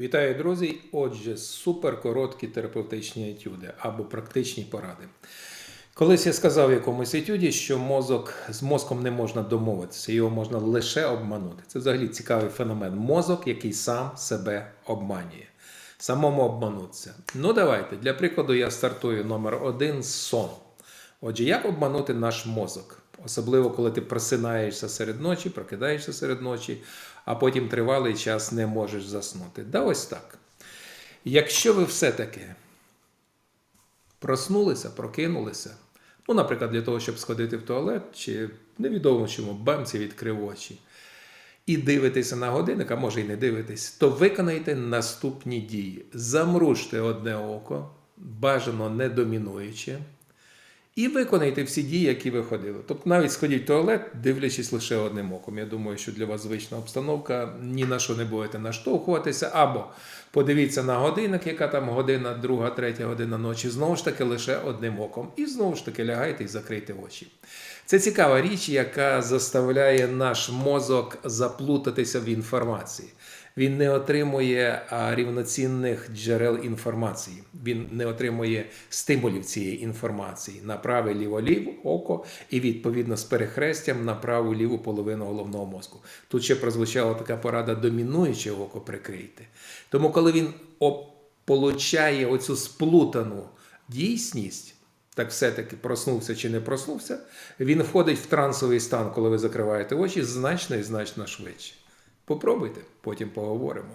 Вітаю, друзі! Отже, суперкороткі терапевтичні етюди або практичні поради. Колись я сказав в якомусь етюді, що мозок з мозком не можна домовитися, його можна лише обманути. Це взагалі цікавий феномен. Мозок, який сам себе обманює. Самому обманутися. Ну, давайте. Для прикладу, я стартую номер один сон. Отже, як обманути наш мозок? Особливо, коли ти просинаєшся серед ночі, прокидаєшся серед ночі, а потім тривалий час не можеш заснути. Да ось так. Якщо ви все-таки проснулися, прокинулися, ну, наприклад, для того, щоб сходити в туалет, чи невідомо чому, бамці відкрив очі, і дивитеся на годинник, а може й не дивитесь, то виконайте наступні дії. Замружте одне око, бажано не домінуючи. І виконайте всі дії, які ви ходили. Тобто навіть сходіть в туалет, дивлячись лише одним оком. Я думаю, що для вас звична обстановка, ні на що не будете наштовхуватися, або подивіться на годинник, яка там година, друга, третя година ночі, знову ж таки лише одним оком. І знову ж таки лягайте і закрийте очі. Це цікава річ, яка заставляє наш мозок заплутатися в інформації. Він не отримує рівноцінних джерел інформації. Він не отримує стимулів цієї інформації на праве ліво-ліво око і відповідно з перехрестям на праву ліву половину головного мозку. Тут ще прозвучала така порада домінуюче око прикрийте. Тому, коли він получає оцю сплутану дійсність. Так все-таки проснувся чи не проснувся, він входить в трансовий стан, коли ви закриваєте очі, значно і значно швидше. Попробуйте, потім поговоримо.